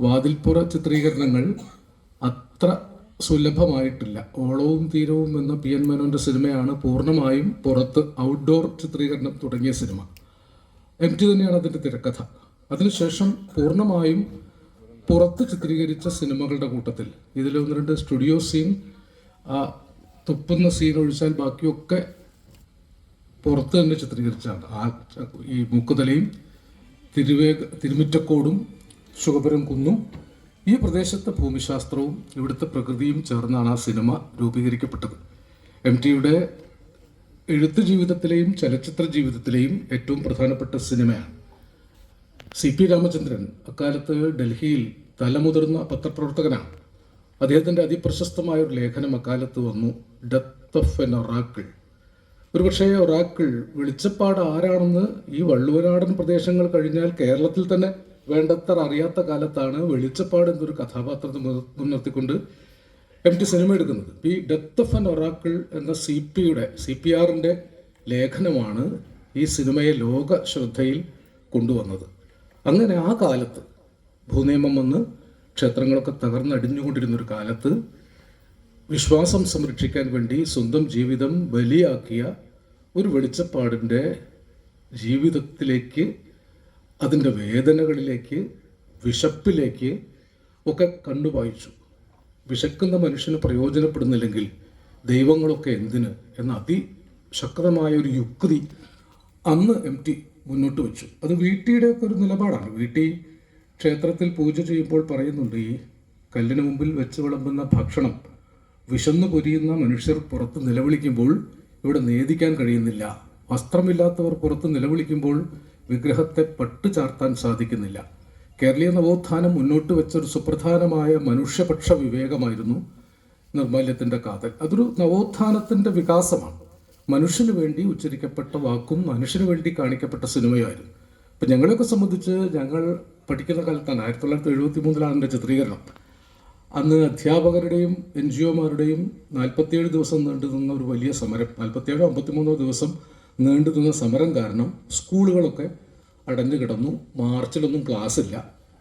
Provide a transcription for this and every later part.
വാതിൽപ്പുറ ചിത്രീകരണങ്ങൾ അത്ര സുലഭമായിട്ടില്ല. ഓളവും തീരവും എന്ന പി എൻ മേനോന്റെ സിനിമയാണ് പൂർണമായും പുറത്ത് ഔട്ട്ഡോർ ചിത്രീകരണം തുടങ്ങിയ സിനിമ. എം ടി തന്നെയാണ് അതിന്റെ തിരക്കഥ. അതിനുശേഷം പൂർണമായും പുറത്ത് ചിത്രീകരിച്ച സിനിമകളുടെ കൂട്ടത്തിൽ. ഇതിലൊന്ന് രണ്ട് സ്റ്റുഡിയോ സീൻ തുപ്പുന്ന സീൻ ഒഴിച്ചാൽ ബാക്കിയൊക്കെ പുറത്ത് തന്നെ ചിത്രീകരിച്ചാണ്. ആ ഈ മുക്കുതലയും തിരുവേഗ തിരുമിറ്റക്കോടും ശുഭപുരം കുന്നു. ഈ പ്രദേശത്തെ ഭൂമിശാസ്ത്രവും ഇവിടുത്തെ പ്രകൃതിയും ചേർന്നാണ് ആ സിനിമ രൂപീകരിക്കപ്പെട്ടത്. എം ടിയുടെ എഴുത്ത് ജീവിതത്തിലെയും ചലച്ചിത്ര ജീവിതത്തിലെയും ഏറ്റവും പ്രധാനപ്പെട്ട സിനിമയാണ്. സി പി രാമചന്ദ്രൻ അക്കാലത്ത് ഡൽഹിയിൽ തലമുതിർന്ന പത്രപ്രവർത്തകനാണ്. അദ്ദേഹത്തിന്റെ അതിപ്രശസ്തമായ ഒരു ലേഖനം അക്കാലത്ത് വന്നു ഡെത്ത് ഓഫ് എൻ ഒറാക്കിൾ ഒരുപക്ഷെ ഒറാക്കിൾ വെളിച്ചപ്പാട് ആരാണെന്ന് ഈ വള്ളുവനാടൻ പ്രദേശങ്ങൾ കഴിഞ്ഞാൽ കേരളത്തിൽ തന്നെ വേണ്ടത്ര അറിയാത്ത കാലത്താണ് വെളിച്ചപ്പാട് എന്നൊരു കഥാപാത്രത്തെ മുൻ- മുൻനിർത്തിക്കൊണ്ട് എം ടി സിനിമ എടുക്കുന്നത്. ഈ ഡെത്ത് ഓഫ് എൻ ഒറാക്കിൾ എന്ന സി പിയുടെ സി പി ആറിന്റെ ലേഖനമാണ് ഈ സിനിമയെ ലോക ശ്രദ്ധയിൽ കൊണ്ടുവന്നത്. അങ്ങനെ ആ കാലത്ത് ഭൂനിയമം വന്ന് ക്ഷേത്രങ്ങളൊക്കെ തകർന്നടിഞ്ഞുകൊണ്ടിരുന്നൊരു കാലത്ത് വിശ്വാസം സംരക്ഷിക്കാൻ വേണ്ടി സ്വന്തം ജീവിതം ബലിയാക്കിയ ഒരു വെളിച്ചപ്പാടിന്റെ ജീവിതത്തിലേക്ക് അതിന്റെ വേദനകളിലേക്ക് വിശപ്പിലേക്ക് ഒക്കെ കണ്ടു വായിച്ചു വിശക്കുന്ന മനുഷ്യന് പ്രയോജനപ്പെടുന്നില്ലെങ്കിൽ ദൈവങ്ങളൊക്കെ എന്തിന് എന്ന അതിശക്തമായ ഒരു യുക്തി അന്ന് എം ടി മുന്നോട്ട് വെച്ചു. അത് വീട്ടിയുടെ ഒക്കെ ഒരു നിലപാടാണ്. വീട്ടി ക്ഷേത്രത്തിൽ പൂജ ചെയ്യുമ്പോൾ പറയുന്നുണ്ട് ഈ കല്ലിന് മുമ്പിൽ വെച്ച് വിളമ്പുന്ന ഭക്ഷണം വിശന്നു പൊരിയുന്ന മനുഷ്യർ പുറത്ത് നിലവിളിക്കുമ്പോൾ ഇവിടെ നേദിക്കാൻ കഴിയുന്നില്ല. വസ്ത്രമില്ലാത്തവർ പുറത്ത് നിലവിളിക്കുമ്പോൾ വിഗ്രഹത്തെ പട്ടു ചാർത്താൻ സാധിക്കുന്നില്ല. കേരളീയ നവോത്ഥാനം മുന്നോട്ട് വെച്ച ഒരു സുപ്രധാനമായ മനുഷ്യപക്ഷ വിവേകമായിരുന്നു നിർമ്മല്യത്തിന്റെ കാതൽ. അതൊരു നവോത്ഥാനത്തിന്റെ വികാസമാണ്. മനുഷ്യന് വേണ്ടി ഉച്ചരിക്കപ്പെട്ട വാക്കും മനുഷ്യന് വേണ്ടി കാണിക്കപ്പെട്ട സിനിമയായിരുന്നു. ഇപ്പം ഞങ്ങളെയൊക്കെ സംബന്ധിച്ച് ഞങ്ങൾ പഠിക്കുന്ന കാലത്താണ് ആയിരത്തി തൊള്ളായിരത്തി എഴുപത്തി മൂന്നിലാണ് എന്റെ ചിത്രീകരണം. അന്ന് അധ്യാപകരുടെയും എൻ ജി ഒമാരുടെയും നാൽപ്പത്തിയേഴ് ദിവസം നീണ്ടു നിന്ന ഒരു വലിയ സമരം നാൽപ്പത്തിയേഴോ അമ്പത്തിമൂന്നോ ദിവസം നീണ്ടു നിന്ന സമരം കാരണം സ്കൂളുകളൊക്കെ അടഞ്ഞു കിടന്നു. മാർച്ചിലൊന്നും ക്ലാസ് ഇല്ല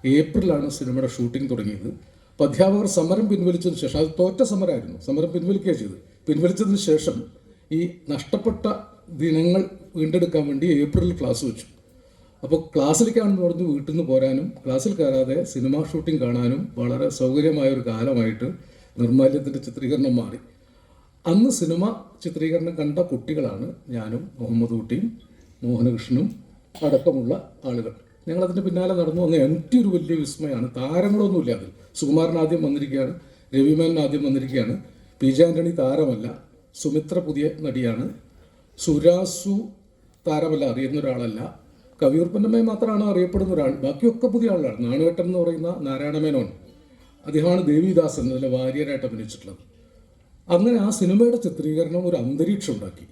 ഏപ്രിലാണ് സിനിമയുടെ ഷൂട്ടിംഗ് തുടങ്ങിയത്. അപ്പോൾ അധ്യാപകർ സമരം പിൻവലിച്ചതിന് ശേഷം അത് തോറ്റ സമരമായിരുന്നു. സമരം പിൻവലിക്കുകയാണ് ചെയ്തത്. പിൻവലിച്ചതിന് ശേഷം ഈ നഷ്ടപ്പെട്ട ദിനങ്ങൾ വീണ്ടെടുക്കാൻ വേണ്ടി ഏപ്രിലിൽ ക്ലാസ് വെച്ചു. അപ്പോൾ ക്ലാസ്സിലേക്കാണെന്ന് പറഞ്ഞ് വീട്ടിൽ നിന്ന് പോരാനും ക്ലാസ്സിൽ കയറാതെ സിനിമ ഷൂട്ടിംഗ് കാണാനും വളരെ സൗകര്യമായ ഒരു കാലമായിട്ട് നിർമ്മാല്യത്തിന്റെ ചിത്രീകരണം മാറി. അന്ന് സിനിമ ചിത്രീകരണം കണ്ട കുട്ടികളാണ് ഞാനും മുഹമ്മദ് കുട്ടിയും മോഹനകൃഷ്ണനും അടക്കമുള്ള ആളുകൾ. ഞങ്ങളതിന്റെ പിന്നാലെ നടന്നു വന്ന എം ടി ഒരു വലിയ വിസ്മയമാണ്. താരങ്ങളൊന്നുമില്ല അതിൽ. സുകുമാരൻ ആദ്യം വന്നിരിക്കുകയാണ് രവിമേനൻ ആദ്യം വന്നിരിക്കുകയാണ്. പി ജെ ആന്റണി താരമല്ല സുമിത്ര പുതിയ നടിയാണ്. സുരാസു താരമല്ല അറിയുന്ന ഒരാളല്ല. കവിയൂർ പൊന്നമ്മയെ മാത്രമാണ് അറിയപ്പെടുന്ന ഒരാൾ. ബാക്കിയൊക്കെ പുതിയ ആളുകളാണ്. നാണുവേട്ടൻ എന്ന് പറയുന്ന നാരായണമേനോൻ അദ്ദേഹമാണ് ദേവിദാസൻ അതിലെ വാര്യരായിട്ട് അഭിനയിച്ചിട്ടുള്ളത്. അങ്ങനെ ആ സിനിമയുടെ ചിത്രീകരണം ഒരു അന്തരീക്ഷം ഉണ്ടാക്കി.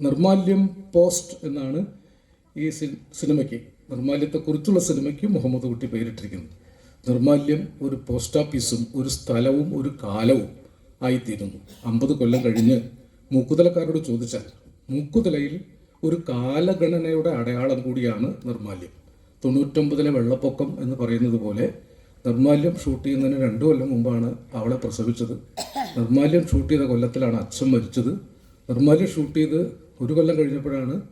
നിർമാല്യം പോസ്റ്റ് എന്നാണ് ഈ സിനിമയ്ക്ക് നിർമാല്യത്തെക്കുറിച്ചുള്ള സിനിമയ്ക്ക് മുഹമ്മദ് കുട്ടി പേരിട്ടിരിക്കുന്നത്. നിർമാല്യം ഒരു പോസ്റ്റ് ഓഫീസും ഒരു സ്ഥലവും ഒരു കാലവും ആയിത്തീരുന്നു. അമ്പത് കൊല്ലം കഴിഞ്ഞ് മൂക്കുതലക്കാരോട് ചോദിച്ചാൽ മൂക്കുതലയിൽ ഒരു കാലഗണനയുടെ അടയാളം കൂടിയാണ് നിർമാല്യം. തൊണ്ണൂറ്റൊമ്പതിലെ വെള്ളപ്പൊക്കം എന്ന് പറയുന്നത് പോലെ നിർമാല്യം ഷൂട്ട് ചെയ്യുന്നതിന് രണ്ടു കൊല്ലം മുമ്പാണ് അവളെ പ്രസവിച്ചത്. നിർമാല്യം ഷൂട്ട് ചെയ്ത കൊല്ലത്തിലാണ് അച്ഛൻ മരിച്ചത്. നിർമാല്യം ഷൂട്ട് ചെയ്ത് ഒരു കൊല്ലം കഴിഞ്ഞപ്പോഴാണ്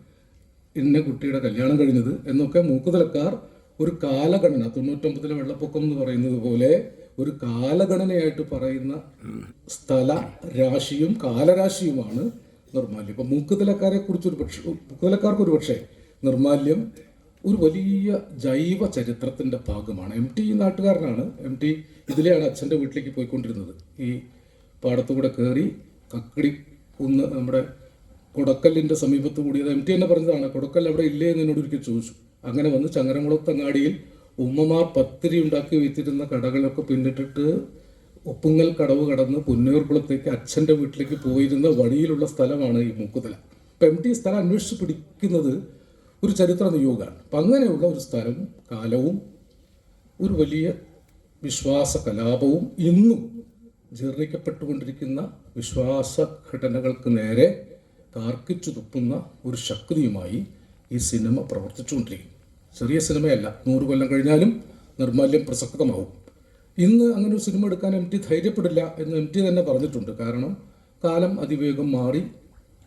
ഇന്ന കുട്ടിയുടെ കല്യാണം കഴിഞ്ഞത് എന്നൊക്കെ മൂക്കുതലക്കാർ ഒരു കാലഗണന തൊണ്ണൂറ്റൊമ്പതിലെ വെള്ളപ്പൊക്കം എന്ന് പറയുന്നത് പോലെ ഒരു കാലഗണനയായിട്ട് പറയുന്ന സ്ഥല രാശിയും കാലരാശിയുമാണ് നിർമാല്യം. ഇപ്പം മൂക്കുതലക്കാരെ കുറിച്ച് ഒരു പക്ഷേ മൂക്കുതലക്കാർക്ക് ഒരു പക്ഷേ നിർമാല്യം ഒരു വലിയ ജൈവ ചരിത്രത്തിന്റെ ഭാഗമാണ്. എം ടി നാട്ടുകാരനാണ്. എം ടി ഇതിലെയാണ് അച്ഛന്റെ വീട്ടിലേക്ക് പോയിക്കൊണ്ടിരുന്നത്. ഈ പാടത്തുകൂടെ കയറി കക്കടി കുന്ന് നമ്മുടെ കൊടക്കല്ലിന്റെ സമീപത്ത് കൂടിയത് എം ടി എന്നെ പറഞ്ഞതാണ്. കൊടക്കൽ അവിടെ ഇല്ലേ? എന്ന് എന്നോട് ഒരിക്കൽ ചോദിച്ചു. അങ്ങനെ വന്ന് ചങ്ങരംകുളത്തങ്ങാടിയിൽ ഉമ്മമാർ പത്തിരി ഉണ്ടാക്കി വെച്ചിരുന്ന കടകളൊക്കെ പിന്നിട്ടിട്ട് ഒപ്പുങ്ങൽ കടവ് കടന്ന് പുന്നയൂർകുളത്തേക്ക് അച്ഛന്റെ വീട്ടിലേക്ക് പോയിരുന്ന വഴിയിലുള്ള സ്ഥലമാണ് ഈ മൂക്കുതല. അപ്പം എം ടി സ്ഥലം അന്വേഷിച്ച് പിടിക്കുന്നത് ഒരു ചരിത്ര നിയോഗമാണ്. അപ്പം അങ്ങനെയുള്ള ഒരു സ്ഥലവും കാലവും ഒരു വലിയ വിശ്വാസ കലാപവും ഇന്നും ജീർണിക്കപ്പെട്ടുകൊണ്ടിരിക്കുന്ന വിശ്വാസ ഘടനകൾക്ക് നേരെ താർക്കിച്ചു തുപ്പുന്ന ഒരു ശക്തിയുമായി ഈ സിനിമ പ്രവർത്തിച്ചുകൊണ്ടിരിക്കും. ചെറിയ സിനിമയല്ല നൂറ് കൊല്ലം കഴിഞ്ഞാലും നിർമാല്യം പ്രസക്തമാവും. ഇന്ന് അങ്ങനെ ഒരു സിനിമ എടുക്കാൻ എം ടി ധൈര്യപ്പെടില്ല എന്ന് എം ടി തന്നെ പറഞ്ഞിട്ടുണ്ട്. കാരണം കാലം അതിവേഗം മാറി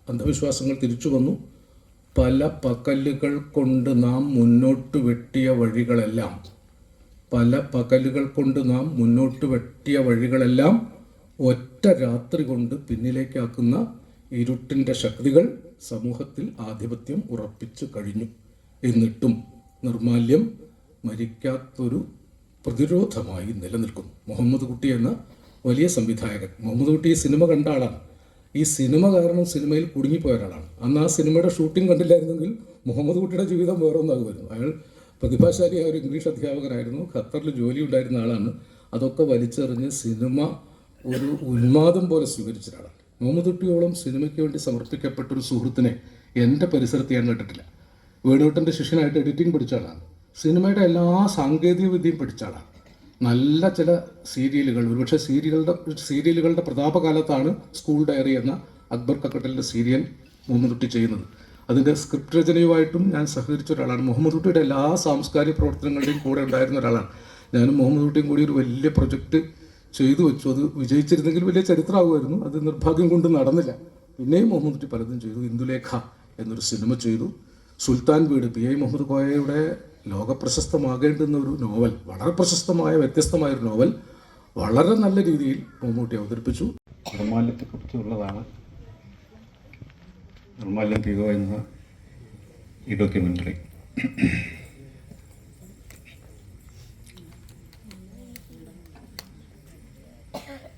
അന്ധവിശ്വാസങ്ങൾ തിരിച്ചു വന്നു. പല പകലുകൾ കൊണ്ട് നാം മുന്നോട്ട് വെട്ടിയ വഴികളെല്ലാം പല പകലുകൾ കൊണ്ട് നാം മുന്നോട്ട് വെട്ടിയ വഴികളെല്ലാം ഒറ്റ രാത്രി കൊണ്ട് പിന്നിലേക്കാക്കുന്ന ഇരുട്ടിന്റെ ശക്തികൾ സമൂഹത്തിൽ ആധിപത്യം ഉറപ്പിച്ചു കഴിഞ്ഞു. എന്നിട്ടും നിർമാല്യം മരിക്കാത്തൊരു പ്രതിരോധമായി നിലനിൽക്കുന്നു. മുഹമ്മദ് കുട്ടി എന്ന വലിയ സംവിധായകൻ. മുഹമ്മദ് കുട്ടി ഈ സിനിമ കണ്ട ആളാണ്. ഈ സിനിമ കാരണം സിനിമയിൽ കുടുങ്ങിപ്പോയ ഒരാളാണ്. അന്ന് ആ സിനിമയുടെ ഷൂട്ടിംഗ് കണ്ടില്ലായിരുന്നെങ്കിൽ മുഹമ്മദ് കുട്ടിയുടെ ജീവിതം വേറൊന്നാകുമായിരുന്നു അയാൾ പ്രതിഭാശാലിയായ ഒരു ഇംഗ്ലീഷ് അധ്യാപകരായിരുന്നു ഖത്തറിൽ ജോലി ഉണ്ടായിരുന്ന ആളാണ്. അതൊക്കെ വലിച്ചെറിഞ്ഞ് സിനിമ ഒരു ഉന്മാദം പോലെ സ്വീകരിച്ച ഒരാളാണ്. മുഹമ്മദ് തൊട്ടിയോളം സിനിമയ്ക്ക് വേണ്ടി സമർപ്പിക്കപ്പെട്ട ഒരു സുഹൃത്തിനെ എന്റെ പരിസരത്ത് ഞാൻ കണ്ടിട്ടില്ല. വേണുട്ടന്റെ ശിഷ്യനായിട്ട് എഡിറ്റിംഗ് പഠിച്ച ആളാണ്. സിനിമയുടെ എല്ലാ സാങ്കേതിക വിദ്യയും പഠിച്ച ആളാണ്. നല്ല ചില സീരിയലുകൾ ഒരുപക്ഷെ സീരിയലുകളുടെ സീരിയലുകളുടെ പ്രതാപകാലത്താണ് സ്കൂൾ ഡയറി എന്ന അക്ബർ കക്കട്ടലിന്റെ സീരിയൽ മുഹമ്മദ് കുട്ടി ചെയ്യുന്നത്. അതിന്റെ സ്ക്രിപ്റ്റ് രചനയുമായിട്ടും ഞാൻ സഹകരിച്ച ഒരാളാണ്. മുഹമ്മദ് കുട്ടിയുടെ എല്ലാ സാംസ്കാരിക പ്രവർത്തനങ്ങളുടെയും കൂടെ ഉണ്ടായിരുന്ന ഒരാളാണ്. ഞാനും മുഹമ്മദ് കുട്ടിയും കൂടി ഒരു വലിയ പ്രൊജക്റ്റ് ചെയ്തു വെച്ചു. അത് വിജയിച്ചിരുന്നെങ്കിൽ വലിയ ചരിത്രമാകുമായിരുന്നു അത് നിർഭാഗ്യം കൊണ്ട് നടന്നില്ല. പിന്നെയും മുഹമ്മദ് കുട്ടി പലതും ചെയ്തു. ഇന്ദുലേഖ എന്നൊരു സിനിമ ചെയ്തു. സുൽത്താൻ വീട് പി ഐ മുഹമ്മദ് കോയയുടെ ലോകപ്രശസ്തമാകേണ്ടുന്ന ഒരു നോവൽ വളരെ പ്രശസ്തമായ വ്യത്യസ്തമായ ഒരു നോവൽ വളരെ നല്ല രീതിയിൽ മമ്മൂട്ടി അവതരിപ്പിച്ചു. നിർമാല്യത്തെക്കുറിച്ചുള്ളതാണ് നിർമാല്യം എന്ന ഈ ഡോക്യുമെന്ററി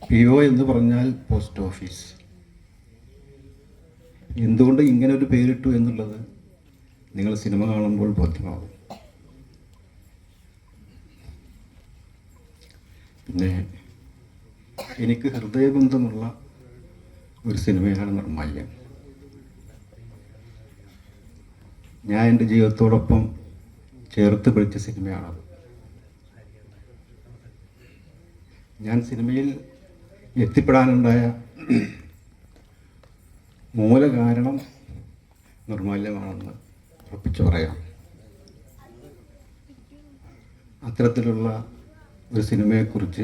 പി ഒ എന്ന് പറഞ്ഞാൽ പോസ്റ്റ് ഓഫീസ്. എന്തുകൊണ്ട് ഇങ്ങനെ ഒരു പേരിട്ടു എന്നുള്ളത് നിങ്ങൾ സിനിമ കാണുമ്പോൾ ബോധ്യമാകും. പിന്നെ എനിക്ക് ഹൃദയബന്ധമുള്ള ഒരു സിനിമയാണ് നിർമ്മാല്യം. ഞാൻ എന്റെ ജീവിതത്തോടൊപ്പം ചേർത്ത് പിടിച്ച സിനിമയാണത്. ഞാൻ സിനിമയിൽ എത്തിപ്പെടാനുണ്ടായ മൂല കാരണം നിർമാല്യമാണെന്ന് ഉറപ്പിച്ചു പറയാം. അത്തരത്തിലുള്ള ഒരു സിനിമയെക്കുറിച്ച്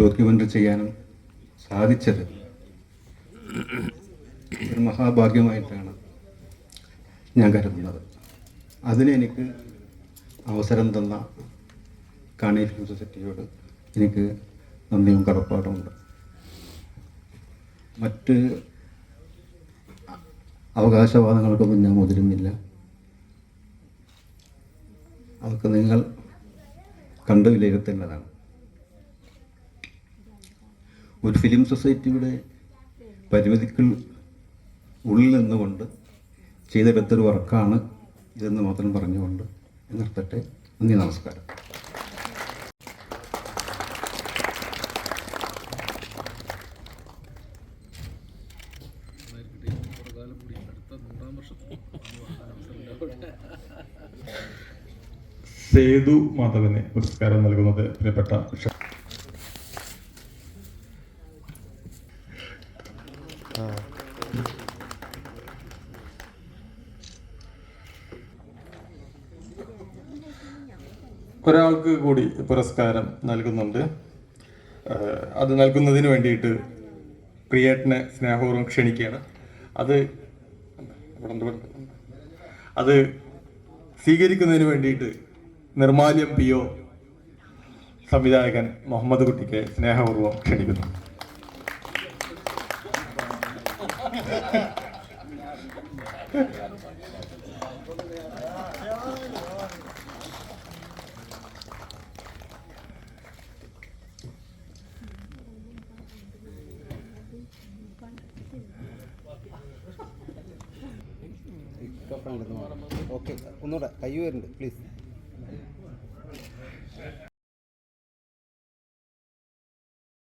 ഡോക്യുമെന്ററി ചെയ്യാനും സാധിച്ചത് ഒരു മഹാഭാഗ്യമായിട്ടാണ് ഞാൻ കരുതുന്നത്. അതിനെനിക്ക് അവസരം തന്ന കാണി ഫിലിം സൊസൈറ്റിയോട് എനിക്ക് നന്ദിയും കടപ്പാടുമുണ്ട് മറ്റ് അവകാശവാദങ്ങൾക്കൊന്നും ഞാൻ മുതിരുന്നില്ല അതൊക്കെ നിങ്ങൾ കണ്ടു വിലയിരുത്തേണ്ടതാണ്. ഒരു ഫിലിം സൊസൈറ്റിയുടെ പരിമിതികൾ ഉള്ളിൽ നിന്നുകൊണ്ട് ചെയ്തെടുത്തൊരു വർക്കാണ് ഇതെന്ന് മാത്രം പറഞ്ഞുകൊണ്ട് നിർത്തട്ടെ. നന്ദി നമസ്കാരം. സേതു മാധവന് പുരസ്കാരം നൽകുന്നത് പ്രിയപ്പെട്ട ഒരാൾക്ക് കൂടി പുരസ്കാരം നൽകുന്നുണ്ട്. അത് നൽകുന്നതിന് വേണ്ടിയിട്ട് പ്രിയേട്ടനെ സ്നേഹപൂർവം ക്ഷണിക്കുകയാണ്. അത്. അത് സ്വീകരിക്കുന്നതിന് വേണ്ടിയിട്ട് നിർമാല്യം പി ഒ സംവിധായകൻ മുഹമ്മദ് കുട്ടിക്ക് സ്നേഹപൂർവം ക്ഷണിക്കുന്നു ഓക്കെ ഒന്നുകൂടെ കൈ വരുന്നുണ്ട് പ്ലീസ്